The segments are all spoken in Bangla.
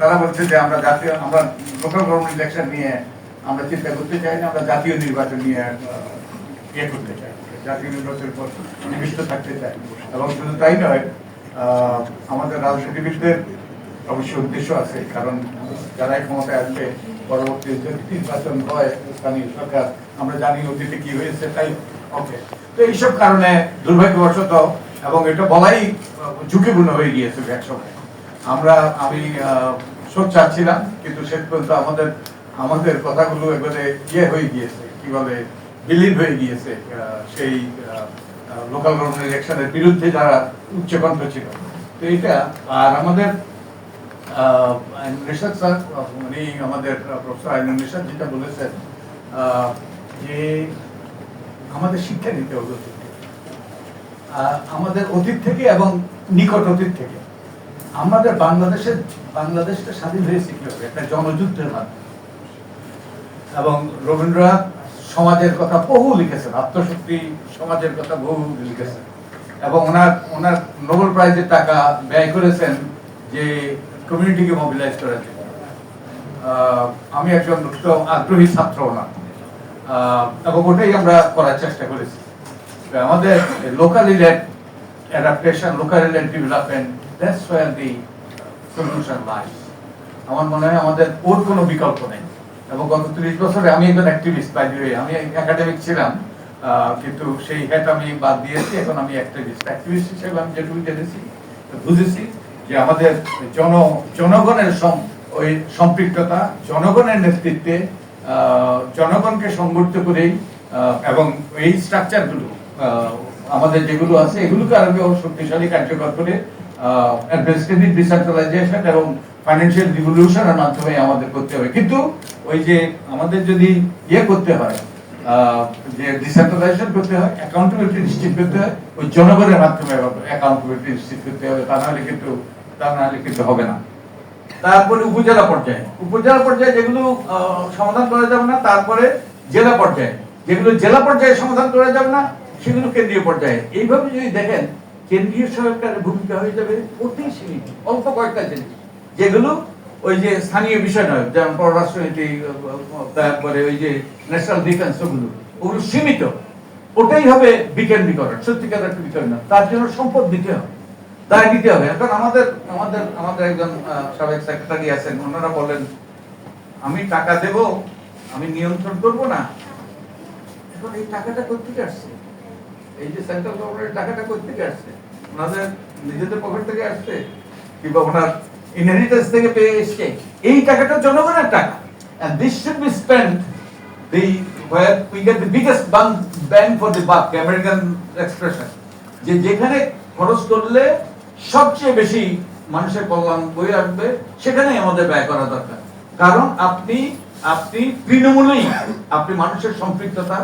তারা বলছে যে আমরা জাতীয়, আমরা লোকাল গভর্নমেন্ট ইলেকশন নিয়ে আমরা চিন্তা করতে চাই না, আমরা জাতীয় নির্বাচন নিয়ে ইয়ে করতে চাই। জাতীয় নির্বাচনের পর নিবিষ্ট থাকতে চাই। এবং শুধু তাই নয় আমাদের রাজনীতিবিদদের অবশ্য উদ্দেশ্য আছে, কারণ যারাই ক্ষমতায় আসবে, পরবর্তী যে নির্বাচন হয়, স্থানীয় সরকার, আমরা জানি অতীতে কি হয়েছে, তাই ওকে তো এইসব কারণে দুর্ভাগ্যবশত, এবং এটা বলাই ঝুঁকিপূর্ণ হয়ে গিয়েছে এক সময়। আমরা, আমি শোক চাচ্ছিলাম কিন্তু শেষ পর্যন্ত আমাদের আমাদের কথাগুলো এবারে ইয়ে হয়ে গিয়েছে কি বলে বিলীন হয়ে গিয়েছে সেই লোকাল গভর্নমেন্ট ইলেকশনের বিরুদ্ধে যারা উচ্চকণ্ঠ ছিল। তো এটা, আর আমাদের নিশাদ স্যার উনি আমাদের প্রফেসর আইনুল নিশাদ যেটা বলেছেন যে আমাদের শিক্ষা নিতে হবে আমাদের অতীত থেকে এবং নিকট অতীত থেকে। আমাদের বাংলাদেশের বাংলাদেশটা স্বাধীন হয়েছে কীভাবে? একটা জনযুদ্ধের মাধ্যমে। এবং রবীন্দ্রনাথ সমাজের কথা বহু লিখেছেন আত্মশক্তি সমাজের কথা বহু লিখেছেন। এবং ওনার ওনার নোবেল প্রাইজের টাকা ব্যয় করেছেন যে কমিউনিটিকে মোবিলাইজ করার জন্য। আমি একজন আগ্রহী ছাত্র আহ, এবং ওটাই আমরা করার চেষ্টা করেছি। আমাদের locally led adaptation locally led development that's the solution lies আমার মনে হয় আমাদের ওর কোনো বিকল্প নেই। এবং গত বছরে আমি একজন অ্যাক্টিভিস্ট বাই আমি একাডেমিক ছিলাম কিন্তু সেই হ্যাট আমি বাদ দিয়েছি এখন আমি অ্যাক্টিভিস্ট অ্যাক্টিভিস্ট হিসেবে আমি যেটুকু জেনেছি বুঝেছি যে আমাদের জন জনগণের ওই সম্পৃক্ততা জনগণের নেতৃত্বে জনগণকে সংগঠিত আহ, এবং এই স্ট্রাকচারগুলো আমাদের যেগুলো আছে এগুলোকে আরও শক্তিশালী কার্যকর করে অ্যাডমিনিস্ট্রেটিভ ডিসেন্ট্রালাইজেশন এবং ফাইন্যান্সিয়াল রিভলিউশনের মাধ্যমে আমাদের করতে হবে। কিন্তু ওই যে আমাদের যদি ইয়ে করতে হয় যে ডিসেন্ট্রালাইজেশন করতে হয় অ্যাকাউন্টেবিলিটি নিশ্চিত করতে হয়, ওই জনগণের মাধ্যমে অ্যাকাউন্টেবিলিটি নিশ্চিত করতে হবে। তা নাহলে কিন্তু, তা নাহলে কিন্তু হবে না। তারপরে উপজেলা পর্যায়ে। উপজেলা পর্যায়ে যেগুলো সমাধান করা যাবে না, তারপরে জেলা পর্যায়ে। যেগুলো জেলা পর্যায়ে সমাধান করা যাবে না, সেগুলো কেন্দ্রীয় পর্যায়ে। এইভাবে যদি দেখেন কেন্দ্রীয় সরকারের ভূমিকা হয়ে যাবে অতি সীমিত অল্প কয়েকটা জিনিস যেগুলো ওই যে স্থানীয় বিষয় নয়, যেমন পররাষ্ট্রনীতি, তারপরে ওই যে ন্যাশনাল ডিফেন্স ওগুলো ওগুলো সীমিত। ওটাই হবে বিকেন্দ্রীকরণ, সত্যিকার একটা বিকেন্দ্রীকরণ তার জন্য সম্পদ দিতে হবে তাই দিতে হবে। এখন আমাদের আমাদের আমাদের একজন সাবেক সেক্রেটারি আছেন, ওনারা বলেন, আমি টাকা দেব, আমি নিয়ন্ত্রণ করব না। এখন এই টাকাটা কোথেকে আসছে? এই যে সেন্ট্রাল গভর্নমেন্টের টাকাটা কোথেকে আসছে? ওনাদের নিজেদের পকেট থেকে আসছে? কিংবা ওনার ইনহেরিটেন্স থেকে পেয়ে এসছে? এই টাকাটা জনগণের টাকা। যে যেখানে খরচ করলে সবচেয়ে বেশি মানুষের কল্যাণ বই আসবে, সেখানেই আমাদের ব্যয় করা দরকার। কারণ আপনি আপনি তৃণমূলেই, আপনি মানুষের সম্পৃক্ততা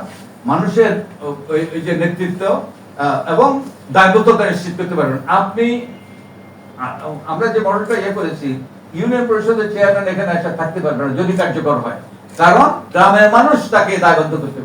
মানুষের ওই যে নেতৃত্ব এবং দায়বদ্ধতা নিশ্চিত করতে পারবেন। আপনি আমরা যে মডেলটা ইয়ে করেছি, ইউনিয়ন পরিষদের চেয়ারম্যান এখানে এসে থাকতে পারবে না, যদি কার্যকর হয়। কারণ গ্রামের মানুষ তাকে দায়বদ্ধ করতে